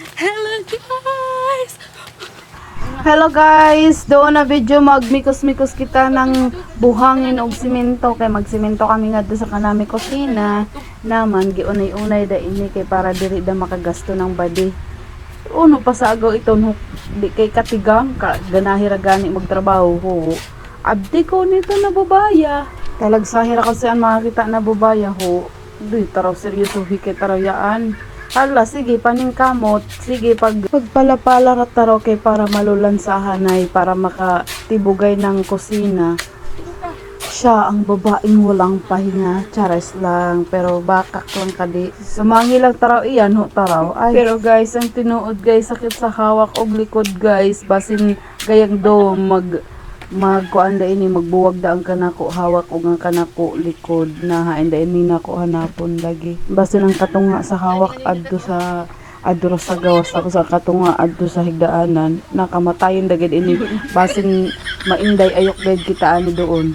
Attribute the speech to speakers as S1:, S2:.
S1: Hello guys!
S2: Hello guys, doon na video magmikos-mikos kita ng buhangin og simento kay magsimento kami nga sa kanami kusina naman giunay-unay da ini kay para diri da makagasto ng body. Uno pa sa agaw ito di kay katigang ka ganahira gani magtrabaho ho. Abdi ko nito na babaya. Talagsahira kasi ang makakita na babaya ho. Di taraw seryoso hikay taraw yaan. Hala, sige, paning kamot. Sige, pag pagpalapala ra taro kay para malulansahan ay para makatibugay ng kusina. Siya ang babaeng walang pahinga. Chares lang. Pero bakak lang kadi. Sumangi lang taraw iyan ho taraw. Ay. Pero guys, ang tinuod guys, sakit sa hawak og likod guys. Basin gayang do mag magkuan da ini magbuwag da ang kanako hawak og ang kanako likod na hain da ini nako hanapon lagi. Basta ang katunga sa hawak adto sa adto sa gawas ako sa katunga adto sa higdaanan. Nakamatayon dagid ini basin mainday ayok gayud kita ani doon